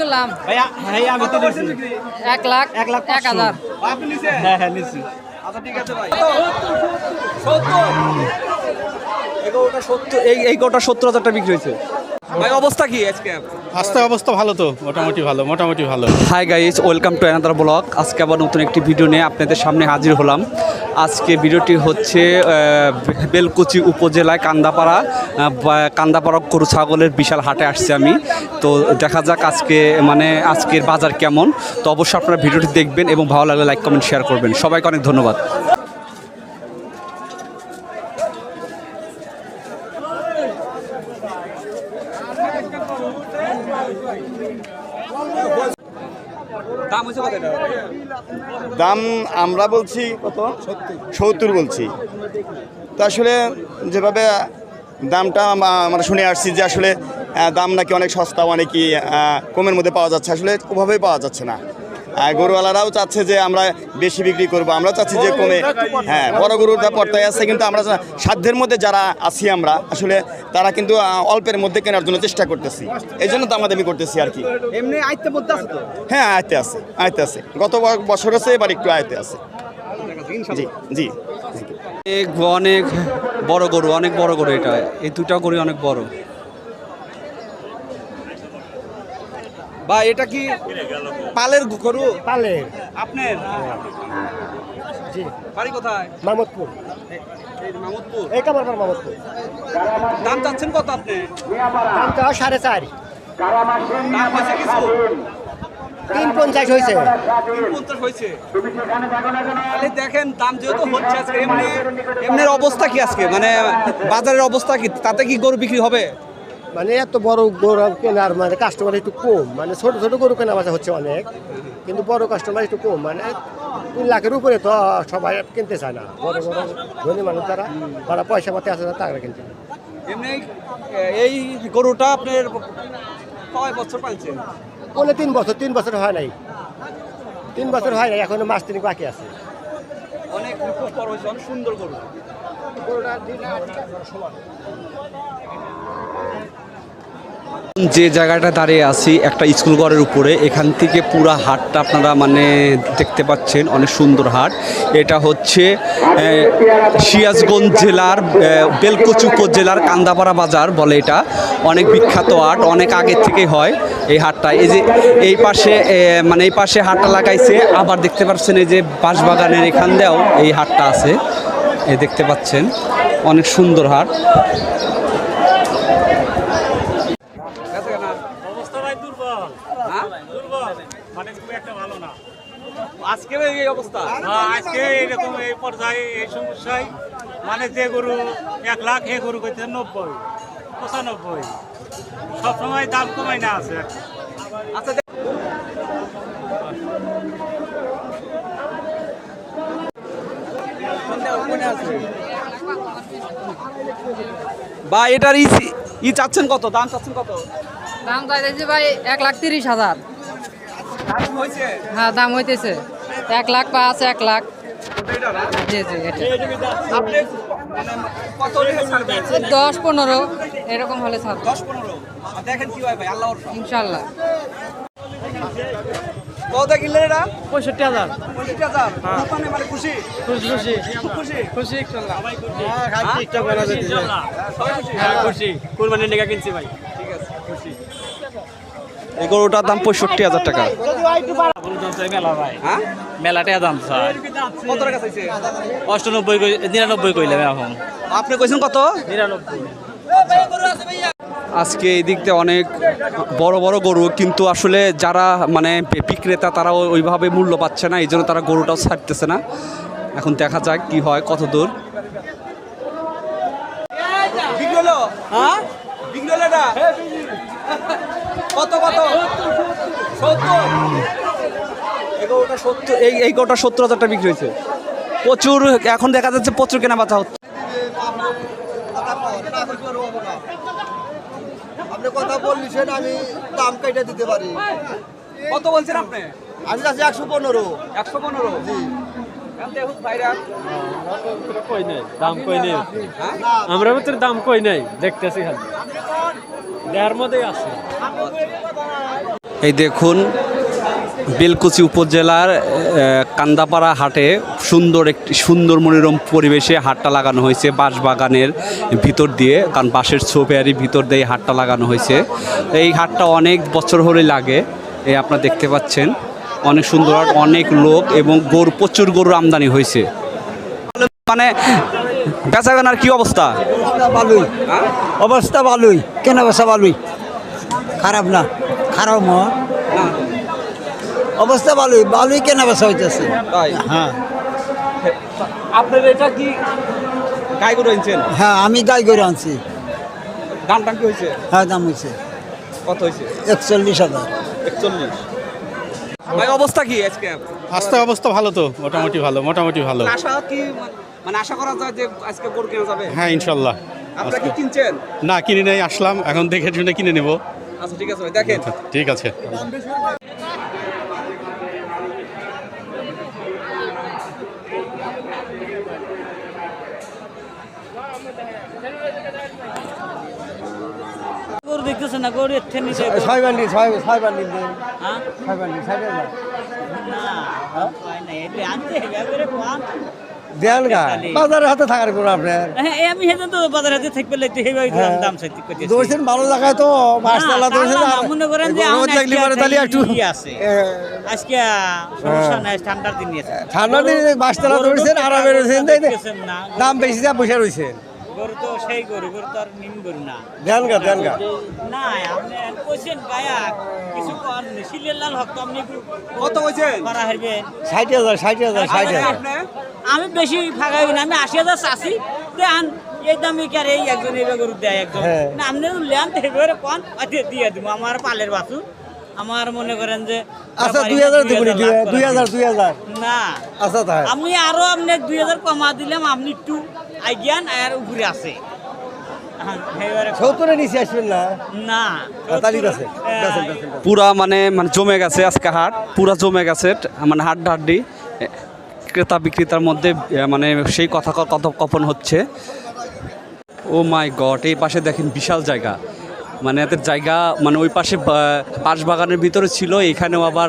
করলাম ভাইয়া হ্যাঁ আমি তো নিছি। এক লাখ এক লাখ আপনি নিছেন হ্যাঁ হ্যাঁ নিছি। আচ্ছা ঠিক আছে ভাই। এই গোটা সত্তর হাজার টাকা বিক্রি হয়েছে। ভাই অবস্থা কি আজকে? আস্তে অবস্থা ভালো তো মোটামুটি ভালো মোটামুটি ভালো। Hi guys welcome to another blog আজকে আবার নতুন একটি ভিডিও নিয়ে আপনাদের সামনে হাজির হলাম। আজকে ভিডিওটি হচ্ছে বেলকুচি উপজেলায় কান্দাপাড়া কান্দাপাড়া গরু ছাগলের বিশাল হাটে আসছি আমি। তো দেখা যাক আজকে মানে আজকের বাজার কেমন। তো অবশ্যই আপনারা ভিডিওটি দেখবেন এবং ভালো লাগলে লাইক কমেন্ট শেয়ার করবেন। সবাইকে অনেক ধন্যবাদ দাম হয়েছে কত এটা? দাম আমরা বলছি কত? সত্তর বলছি। তো আসলে যেভাবে দামটা আম- আমরা শুনে আসছি যে আসলে দাম নাকি অনেক সস্তা অনেকই কমের মধ্যে পাওয়া যাচ্ছে। আসলে ওভাবেই পাওয়া যাচ্ছে না। গরুওয়ালারাও চাচ্ছে যে আমরা বেশি বিক্রি করব। আমরা চাচ্ছি যে কমে। হ্যাঁ বড় গরুটা পর্তায় আছে কিন্তু আমরা সাধ্যের মধ্যে যারা আছি আমরা আসলে তারা কিন্তু অল্পের মধ্যে কেনার জন্য চেষ্টা করতেছি। এই জন্য দামাদামি করতেছি আর কি। এমনি আছে তো? হ্যাঁ আয়তে আছে আয়তে আছে। গত বছর আছে এবার একটু আয়তে আছে। জি জি। অনেক বড় গরু অনেক বড় গরু এটা। এই দুটা গরু অনেক বড়। বা এটা কি পালের গরু? পালের। আপনার? জি। বাড়ি কোথায়? মামদপুর এই এই কামারপাড় মামদপুর দাম চাচ্ছেন কত আপনি? সাড়ে চার। দাম হয়েছে কিছু? তিন পঞ্চাশ হয়েছে। তিন পঞ্চাশ হয়েছে। তাহলে দেখেন দাম যেহেতু হচ্ছে আজকে এমনি এমনির অবস্থা কি আজকে? মানে বাজারের অবস্থা কি? তাতে কি গরু বিক্রি হবে? মানে এত বড় গরু কেনার মানে কাস্টমার একটু কম। মানে ছোট ছোট গরু কেনা বাজা হচ্ছে অনেক কিন্তু বড় কাস্টমার একটু কম। মানে তিন লাখের উপরে তো সবাই কিনতে চায় না। বড় বড় ধনী মানুষ যারা তারা পয়সা পাতি আছে তারা কিনতে। এমনি এই গরুটা আপনার কয় বছর পালছেন? বলে তিন বছর তিন বছর হয় নাই। তিন বছর হয় নাই এখনও মাস তিন বাকি আছে। অনেক খুব বড় হয়েছে অনেক সুন্দর গরু। যে জায়গাটা দাঁড়িয়ে আছি, একটা স্কুল ঘরের উপরে, এখান থেকে পুরা হাটটা আপনারা মানে দেখতে পাচ্ছেন, অনেক সুন্দর হাট। এটা হচ্ছে সিরাজগঞ্জ জেলার বেলকুচি উপজেলার কান্দাপাড়া বাজার বলে এটা। অনেক বিখ্যাত হাট, অনেক আগের থেকেই হয় এই হাটটা। এই যে এই পাশে মানে এই পাশে হাটটা লাগাইছে, আবার দেখতে পাচ্ছেন এই যে বাঁশবাগানের এখান দিয়েও এই হাটটা আছে। এই দেখতে পাচ্ছেন, অনেক সুন্দর হাট অবস্থা ভাই দুর্বল হ্যাঁ? দুর্বল মানে খুব একটা ভালো না আজকে এই অবস্থা। হ্যাঁ, আজকে এইরকম এই পর্যায়ে এই সমস্যায় মানে যে গরু এক লাখ এ গরু করছে নব্বই পঁচানব্বই। সবসময় দাম কমাই না আছে। আচ্ছা বা এটার ই ই চাচ্ছেন কত? দাম চাচ্ছেন কত? দাম চাইতেছি ভাই এক লাখ তিরিশ হাজার। দাম হয়েছে হ্যাঁ দাম হইতেছে। এক লাখ পাঁচ এক লাখ। জি জি দশ পনেরো এরকম হলে দশ পনেরো। দেখেন কি হয় ভাই আল্লাহ ইনশাল্লাহ। কত কিনলেন এটা? পঁয়ষট্টি হাজার। পঁয়ষট্টি হাজার। মানে মানে খুশি? খুশি খুশি। খুশি? খুশি ইনশাল্লাহ। সবাই খুশি। হ্যাঁ খুশি। কুরবানির টাকা কিনছি ভাই। এই গরুটার দাম পঁয়ষট্টি হাজার টাকা। হ্যাঁ? মেলাটা দাম স্যার। কত টাকা চাইছে অষ্টানব্বই কই- নিরানব্বই কইলাম এখন। আপনি কইছেন কত? নিরানব্বই। আজকে এই দিক দিয়ে অনেক বড় বড় গরু কিন্তু আসলে যারা মানে বিক্রেতা তারা ওইভাবে মূল্য পাচ্ছে না এই জন্য তারা গরুটাও ছাড়তেছে না। এখন দেখা যাক কি হয় কত দূর। হ্যাঁ কত কত? সত্তর। এই এই গরুটা সত্তর হাজার টাকা বিক্রি হয়েছে। প্রচুর এখন দেখা যাচ্ছে প্রচুর কেনা বেচা হচ্ছে। আপনি কথা বললি সেটা আমি দাম কেটে দিতে পারি। কত বলছেন আপনি? আমি যাচ্ছি একশো পনেরো। একশো পনেরো? নাই? দাম কই নাই? আমরা ভিতরে দাম কই নাই? দেখতেছি খালি। এই দেখুন, বেলকুচি উপজেলার কান্দাপাড়া হাটে সুন্দর একটি, সুন্দর মনোরম পরিবেশে হাটটা লাগানো হয়েছে। বাঁশ বাগানের ভিতর দিয়ে, কারণ বাঁশের ছোপেয়ারি ভিতর দিয়ে হাটটা লাগানো হয়েছে। এই হাটটা অনেক বছর হলে লাগে এই আপনারা দেখতে পাচ্ছেন। অনেক সুন্দর, অনেক লোক এবং গরু, প্রচুর গরুর আমদানি হয়েছে। মানে বেচা কেনার কি অবস্থা? ভালোই। অবস্থা ভালোই। কেনা বেচা ভালোই? খারাপ না। খারাপ নয় অবস্থা ভালোই। ভালোই কেনা বেচা হইতেছে? হ্যাঁ। আপনার এটা কি গাই গরু আনছেন? হ্যাঁ আমি গাই করে আনছি। দাম টাম কি হয়েছে হ্যাঁ দাম হয়েছে কত হয়েছে একচল্লিশ হাজার। একচল্লিশ। ভাই অবস্থা কি আজকে? আস্তে অবস্থা ভালো তো মোটামুটি ভালো মোটামুটি ভালো। আশা কি মানে আশা করা যায় যে আজকে গরু কেনা যাবে? হ্যাঁ ইনশাল্লাহ। আপনারা কি কিনছেন? না কিনে নেই আসলাম। এখন দেখে শুনে কিনে নেব। আচ্ছা ঠিক আছে ভাই দেখেন। ঠিক আছে। গরু দেখতেছে না? গরু এর থেকে নিচে ছয় ছয় ছয় হ্যাঁ? ছয় বান্ডি ছয় বান্ডি না না এটা আনতে হবে এবারে পান দেন গা। বাজারের হাতে থাকার কোনো আপনার হ্যাঁ আমি হেজন তো বাজারে হাতে থাকবে লাগতে হেবাই দাম চাইতে করতেছি দোষের ভালো লাগায় তো মাসতলা দোষের মনে করেন যে আমার থাকলে পরে তাহলে একটু ই আছে। এ, আজকে সমস্যা নাই ঠান্ডার দিন আরামে রয়েছেন দাম বেশি যা বসে রয়েছেন গরু তো সেই গরু গরু তো আর নিম গরু না। দেন গা দেন গা। না আপনি কইছেন গায়া কিছু কর সিলের লাল হক তো আপনি কত হয়েছেন করা হারবেন ষাট হাজার ষাট হাজার ষাট হাজার। আপনি? আমি বেশি ফাঁকা হই না আমি আশি হাজার চাষি দেন এই দামে কি আর এই একজন এই গরু দেয় একজন? হ্যাঁ। না আপনি লেন এবারে পান দিয়ে দিব আমার পালের বাসু আমার মনে করেন যে আচ্ছা দুই হাজার দুই দেবনি হাজার দুই হাজার দুই হাজার। না। আচ্ছা তাই আমি আরও আপনি দুই হাজার কমা দিলাম আপনি একটু আজ্ঞান আর উপরে আছে। হ্যাঁ, হ্যাঁ, পুরা মানে মানে জমে গেছে আজকে হাট পুরা জমে গেছে মানে হাট হাড্ডি। ক্রেতা বিক্রেতার মধ্যে মানে সেই কথা কথোপকথন হচ্ছে। ও মাই গড এই পাশে দেখেন বিশাল জায়গা। মানে এদের জায়গা মানে ওই পাশে বা- পাশ বাগানের ভিতরে ছিল এখানেও আবার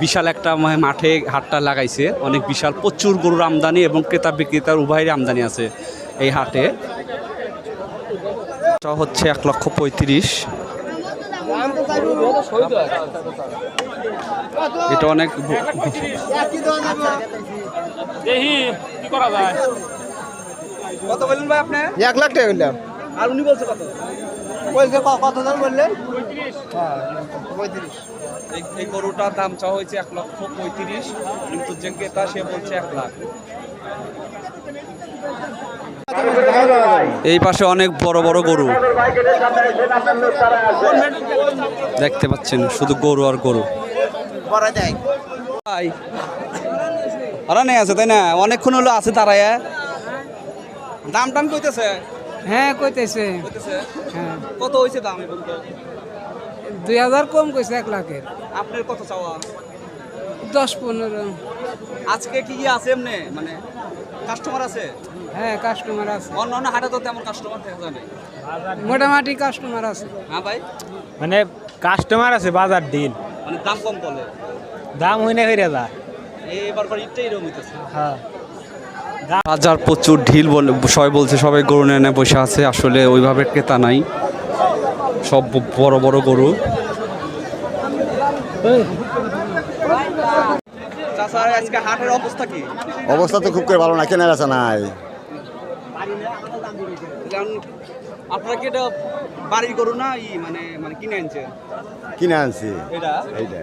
বিশাল একটা মাঠে হাটটা লাগাইছে। অনেক বিশাল প্রচুর গরুর আমদানি এবং ক্রেতা বিক্রেতার উভয়েরই আমদানি আছে এই হাটে। এটা হচ্ছে এক লক্ষ পঁয়ত্রিশ। এটা অনেক ব- দেখি কি করা যায়? কত বললেন ভাই আপনি? এক লাখ টাকা আর উনি বলছে কত? বলছে কত দাম বললেন এই এই গরুটার দাম চাওয়া হয়েছে এক লক্ষ পঁয়ত্রিশ কিন্তু যে ক্রেতা সে বলছে এক লাখ। এই পাশে অনেক বড় বড় গরু। দেখতে পাচ্ছেন শুধু গরু আর গরু। ভাই ওরা নেই আছে তাই না? অনেকক্ষণ হলো আছে তারাই দাম টাম কইতেছে? হ্যাঁ কইতেছে। কইতেছে? হ্যাঁ। কত হয়েছে দাম দুই হাজার কম কইছে এক লাখের। আপনার কত চাওয়া? দশ পনেরো। আজকে কি কি আছে এমনি? মানে কাস্টমার আছে? হ্যাঁ কাস্টমার আছে। অন্য অন্য হাটে তো তেমন কাস্টমার দেখা যায় না মোটামুটি কাস্টমার আছে। হ্যাঁ ভাই? মানে কাস্টমার আছে বাজার দিন। মানে দাম কম বলে। দাম হইনে হইরে যায়। এবার পর ইটটাই এরকম হইতেছে। হ্যাঁ। বাজার প্রচুর ঢিল বলে সবাই বলছে সবাই গরু নিয়ে বসে আছে আসলে ওইভাবে ক্রেতা নাই। সব বড় বড় গরু। চাচা আজকে হাটের অবস্থা তো খুব করে ভালো না কেনা বেচা নাই। আপনারা কি এটা বাড়ির গরু না ই মানে মানে কিনে আনছে কিনে আনছি। এটা? এইটা।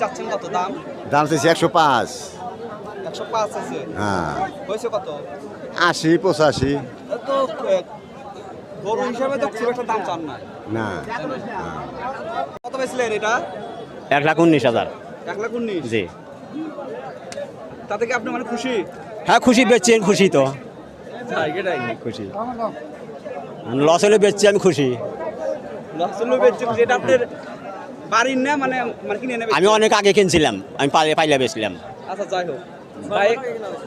চাচ্ছেন কত দাম? দাম চাইছি একশো পাঁচ। একশো পাঁচ আছে। হ্যাঁ। হয়েছে কত? আশি পঁচাশি। তো গরু হিসাবে তো খুব একটা দাম চান না। না। কত পেয়েছিলেন এটা? এক লাখ উনিশ হাজার। এক লাখ উনিশ? জি। তাতে কি আপনি মানে খুশি? হ্যাঁ খুশি বেচছেন খুশি তো। তাই এটাই। খুশি। লস হলে বেচছি আমি খুশি। লসলো বেচছে যেটা আপনার বাড়ির না মানে মানে কিনে নেবে আমি অনেক আগে কিনছিলাম আমি পাইলে পাইলে বেচলাম আচ্ছা যাই হোক। ভাই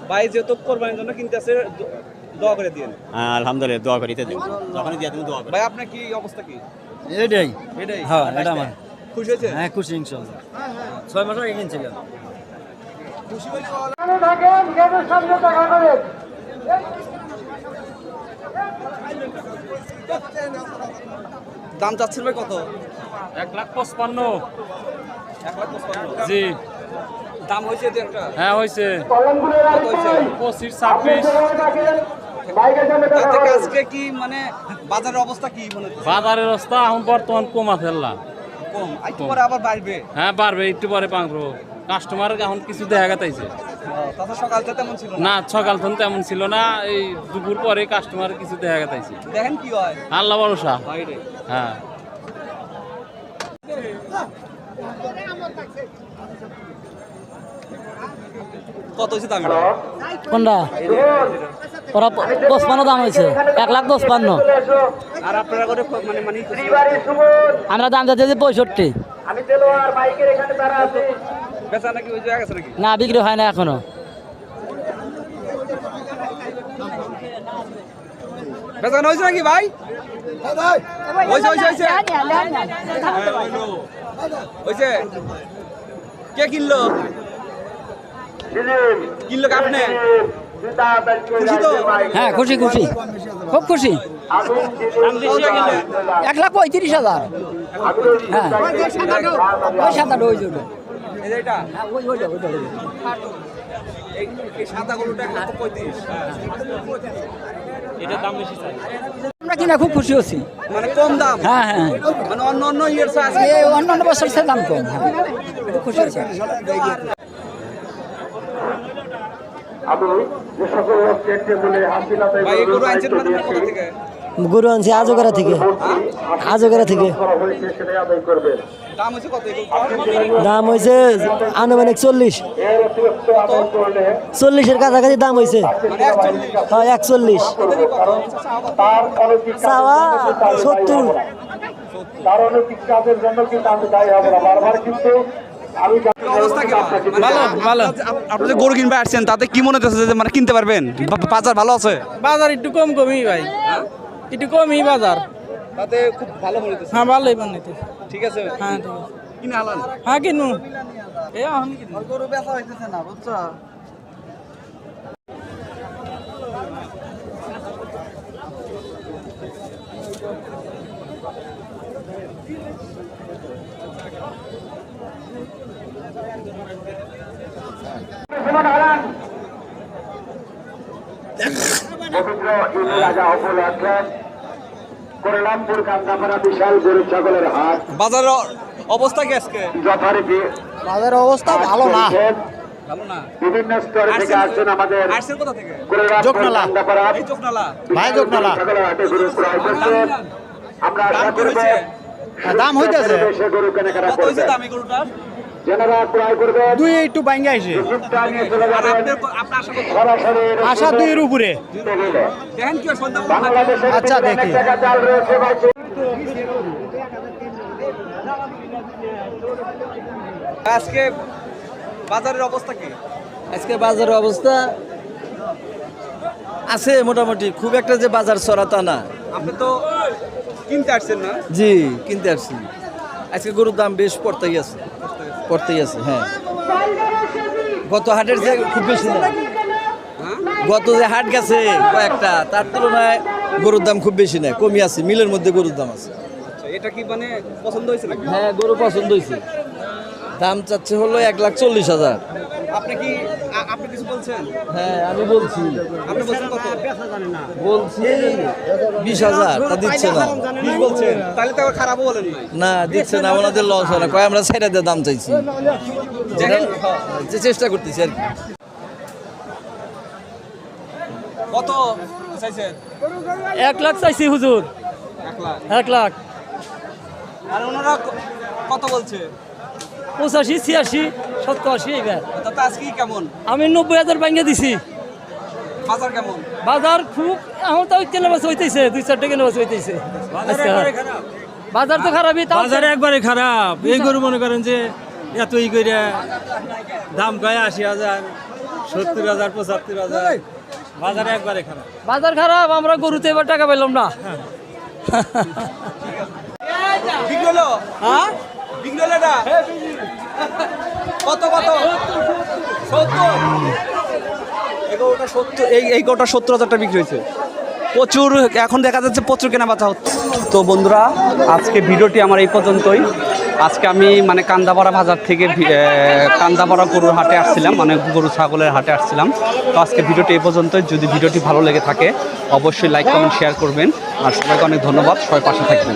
ভাই যেহেতু কোরবানির জন্য কিনতে আছে দোয়া করে দিন হ্যাঁ, আলহামদুলিল্লাহ দোয়া করিতে দিন যখনই দিয়ে তুমি দোয়া করি। ভাই আপনার কি অবস্থা কি? এটাই। এটাই? হ্যাঁ এটা আমার। খুশি হয়েছে হ্যাঁ খুশি ইনশাল্লাহ ছয় মাস আগে কিনছিলাম দাম চাচ্ছেন ভাই কত? এক লাখ পঁচপান্ন। এক লাখ পঁচপান্ন। জি। দাম হয়েছে হ্যাঁ হয়েছে। পঁচিশ ছাব্বিশ। আজকে কি মানে বাজারের অবস্থা কি মনে বাজারের অবস্থা এখন বর্তমান কমা ফেললাম কম। একটু পরে আবার বাড়বে? হ্যাঁ পারবে একটু পরে কাস্টমার এখন কিছু দেখা গেতাইছে না। সকাল তখন তেমন ছিল না। এই দুপুর পরে কাস্টমার কিছু দেখা গেতাইছে দেখেন কি হয়। আল্লাহ ভরসা। হ্যাঁ। কত হয়েছে দাম কোনটা ওরা পঁচপান্ন দাম হয়েছে এক লাখ পঁচপান্ন আর আপনারা মানে মানে আমরা দাম যাচ্ছে পঁয়ষট্টি বেচা নাকি হয়ে গেছে নাকি না বিক্রি হয় না এখনও বেচানো হয়েছে নাকি ভাই হয়েছে হয়েছে হয়েছে হয়েছে কে কিনলো কিনলো আপনি? খুশি তো? হ্যাঁ খুশি খুশি। খুব খুশি। এক লাখ পঁয়ত্রিশ হাজার। হ্যাঁ। ওই সাত আট ওই জন্য। হ্যাঁ আমরা কিনা খুব খুশি হচ্ছি। মানে কম দাম? হ্যাঁ হ্যাঁ। মানে অন্য অন্য ইয়ের এই অন্যান্য বছর সে দাম কম। হ্যাঁ খুব খুশি হচ্ছে ভাই এই গরু আনছেন মানে কোথা থেকে? গরু আনছি আজগরা থেকে। আজগরা থেকে। দাম হয়েছে আনুমানিক চল্লিশ। চল্লিশের কাছাকাছি দাম হয়েছে। হয় একচল্লিশ। চাওয়া সত্তর। অবস্থা কি ভালো ভালো। আপনি যে গরু কিনবে আসছেন তাতে কি মনে হচ্ছে যে মানে কিনতে পারবেন? বাজার ভালো আছে? বাজার একটু কম কমই ভাই। একটু কমই বাজার। তাতে খুব ভালো মনে হচ্ছে হ্যাঁ ভালোই বানাইতে ঠিক আছে হ্যাঁ ঠিক আছে। কিনে হালান হ্যাঁ কিনু। এ এখন গরু বেচা হইতেছে না বুঝছ? করলামপুর কান্দাপাড়া বিশাল গরু ছাগলের হাট বাজারের অবস্থা কি আজকে? যথারীতি বাজারের অবস্থা ভালো না। বিভিন্ন স্তর থেকে আসছেন আমাদের আমরা আশা করব হয়েছে দাম হইতেছে। গরু কেনাকাটা করবেন দাম গরুটার? দুই একটু বাইঙ্গা আপনার আশা দুইয়ের উপরে। আচ্ছা, দেখি। আজকে বাজারের অবস্থা কি? আজকে বাজারের অবস্থা আছে মোটামুটি। খুব একটা যে বাজার চড়াতা না। আপনি তো কিনতে আসছেন না? জি কিনতে আসছি। আজকে গরুর দাম বেশ পড়তেই আছে। পড়তেই আছে হ্যাঁ। গত হাটের যে খুব বেশি না গত যে হাট গেছে কয়েকটা তার তুলনায় গরুর দাম খুব বেশি না কমই আছে মিলের মধ্যে গরুর দাম আছে। আচ্ছা, এটা কি মানে পছন্দ হয়েছে হ্যাঁ গরু পছন্দ হয়েছে। দাম চাচ্ছে হলো এক লাখ চল্লিশ হাজার। আপনি কি আপনি কিছু বলছেন? হ্যাঁ আমি বলছি। আপনি বলছেন কত? বলছি বিশ হাজার তা দিচ্ছে না। কি বলছেন তাহলে তো খারাপও বলেন না দিচ্ছে না ওনাদের লস হয় না। কয় আমরা সাইডা দাম চাইছি। যে চেষ্টা করতেছি আর কি। কত চাইছেন? এক লাখ চাইছি হুজুর। এক লাখ? এক লাখ। আর ওনারা কত বলছে? পঁচাশি ছিয়াশি। সত্তর আশি এইবার। আজকে কেমন? আমি নব্বই হাজার ব্যাঙ্গে দিছি। বাজার কেমন? বাজার খুব এখন তো কেনা বাস হইতেছে দুই চারটে কেনা বাস হইতেছে। বাজার তো খারাপই বাজার একবারে খারাপ। এই গরু মনে করেন যে এত ই করে দাম কয় আশি হাজার সত্তর হাজার পঁচাত্তর হাজার। বাজারে একবারে খারাপ। বাজার খারাপ আমরা গরুতে এবার টাকা পেলাম না। বিক্রি হলো? হ্যাঁ? কত কত? সত্তর। এই এই গোটা সত্তর হাজার টাকা বিক্রি হয়েছে। প্রচুর, এখন দেখা যাচ্ছে প্রচুর কেনা হচ্ছে। তো বন্ধুরা, আজকে ভিডিওটি আমার এই পর্যন্তই। আজকে আমি মানে কান্দাপাড়া বাজার থেকে কান্দাপাড়া গরুর হাটে আসছিলাম মানে গরু, ছাগলের হাটে আসছিলাম। তো আজকে ভিডিওটি এই পর্যন্তই। যদি ভিডিওটি ভালো লেগে থাকে, অবশ্যই লাইক কমেন্ট শেয়ার করবেন। আর সবাইকে অনেক ধন্যবাদ। সবাই পাশে থাকবেন।